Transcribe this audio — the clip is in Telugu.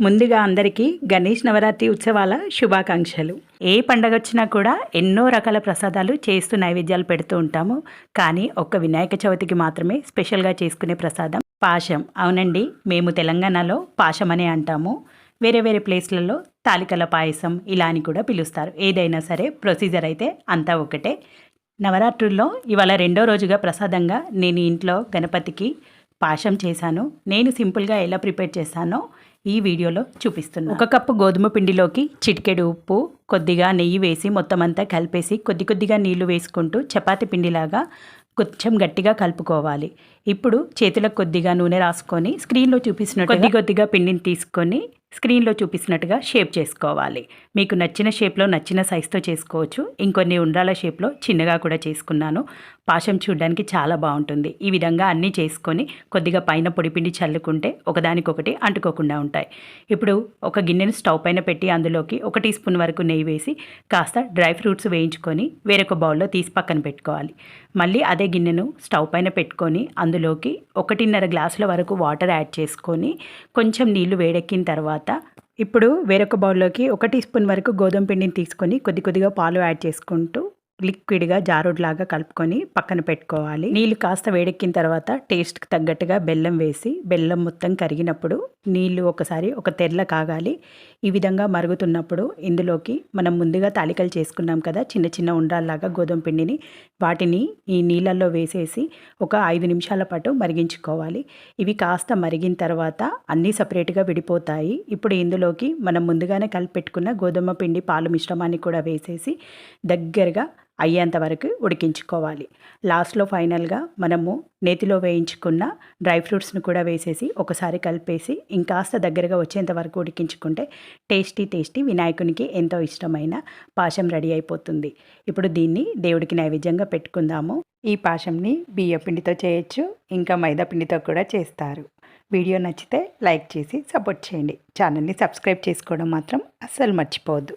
ముందుగా అందరికీ గణేష్ నవరాత్రి ఉత్సవాల శుభాకాంక్షలు. ఏ పండగ వచ్చినా కూడా ఎన్నో రకాల ప్రసాదాలు చేస్తూ నైవేద్యాలు పెడుతూ ఉంటాము. కానీ ఒక్క వినాయక చవితికి మాత్రమే స్పెషల్గా చేసుకునే ప్రసాదం పాశం. అవునండి మేము తెలంగాణలో పాశం అనే అంటాము. వేరే వేరే ప్లేస్లలో తాలికల పాయసం ఇలా అని కూడా పిలుస్తారు. ఏదైనా సరే ప్రొసీజర్ అయితే అంతా ఒకటే. నవరాత్రుల్లో ఇవాళ రెండో రోజుగా ప్రసాదంగా నేను ఇంట్లో గణపతికి పాశం చేశాను. నేను సింపుల్గా ఎలా ప్రిపేర్ చేశానో ఈ వీడియోలో చూపిస్తున్నాను ఒక కప్పు గోధుమ పిండిలోకి చిటికెడు ఉప్పు కొద్దిగా నెయ్యి వేసి మొత్తం అంతా కలిపేసి కొద్ది కొద్దిగా నీళ్ళు వేసుకుంటూ చపాతి పిండిలాగా కొంచెం గట్టిగా కలుపుకోవాలి. ఇప్పుడు చేతిలో కొద్దిగా నూనె రాసుకొని స్క్రీన్లో చూపిస్తున్నట్టు కొద్ది కొద్దిగా పిండిని తీసుకొని స్క్రీన్లో చూపిస్తున్నట్టుగా షేప్ చేసుకోవాలి. మీకు నచ్చిన షేప్లో నచ్చిన సైజుతో చేసుకోవచ్చు. ఇంకొన్ని ఉండ్రాల షేప్లో చిన్నగా కూడా చేసుకున్నాను. పాశం చూడడానికి చాలా బాగుంటుంది. ఈ విధంగా అన్నీ చేసుకొని కొద్దిగా పైన పొడిపిండి చల్లుకుంటే ఒకదానికొకటి అంటుకోకుండా ఉంటాయి. ఇప్పుడు ఒక గిన్నెను స్టవ్ పైన పెట్టి అందులోకి ఒక టీ స్పూన్ వరకు నెయ్యి వేసి కాస్త డ్రై ఫ్రూట్స్ వేయించుకొని వేరొక బౌల్లో తీసి పక్కన పెట్టుకోవాలి. మళ్ళీ అదే గిన్నెను స్టవ్ పైన పెట్టుకొని అందులోకి ఒకటిన్నర గ్లాసుల వరకు వాటర్ యాడ్ చేసుకొని కొంచెం నీళ్ళు వేడెక్కిన తర్వాత ఇప్పుడు వేరొక బౌల్లోకి ఒక టీ స్పూన్ వరకు గోధుమ పిండిని తీసుకొని కొద్ది కొద్దిగా పాలు యాడ్ చేసుకుంటూ లిక్విడ్గా జారుడ్లాగా కలుపుకొని పక్కన పెట్టుకోవాలి. నీళ్ళు కాస్త వేడెక్కిన తర్వాత టేస్ట్కి తగ్గట్టుగా బెల్లం వేసి బెల్లం మొత్తం కరిగినప్పుడు నీళ్ళు ఒకసారి ఒక తెల్ల కాగాలి. ఈ విధంగా మరుగుతున్నప్పుడు ఇందులోకి మనం ముందుగా తాలికలు చేసుకున్నాం కదా చిన్న చిన్న ఉండ్రాల్లాగా గోధుమ పిండిని వాటిని ఈ నీళ్ళల్లో వేసేసి ఒక ఐదు నిమిషాల పాటు మరిగించుకోవాలి. ఇవి కాస్త మరిగిన తర్వాత అన్నీ సపరేట్గా విడిపోతాయి. ఇప్పుడు ఇందులోకి మనం ముందుగానే కలిపెట్టుకున్న గోధుమ పిండి పాలు మిశ్రమాన్ని కూడా వేసేసి దగ్గరగా అయ్యేంత వరకు ఉడికించుకోవాలి. లాస్ట్లో ఫైనల్గా మనము నేతిలో వేయించుకున్న డ్రై ఫ్రూట్స్ని కూడా వేసేసి ఒకసారి కలిపేసి ఇంకాస్త దగ్గరగా వచ్చేంత వరకు ఉడికించుకుంటే టేస్టీ టేస్టీ వినాయకునికి ఎంతో ఇష్టమైన పాశం రెడీ అయిపోతుంది. ఇప్పుడు దీన్ని దేవుడికి నైవేద్యంగా పెట్టుకుందాము. ఈ పాశంని బియ్య పిండితో చేయొచ్చు ఇంకా మైదా పిండితో కూడా చేస్తారు. వీడియో నచ్చితే లైక్ చేసి సపోర్ట్ చేయండి. ఛానల్ని సబ్స్క్రైబ్ చేసుకోవడం మాత్రం అస్సలు మర్చిపోవద్దు.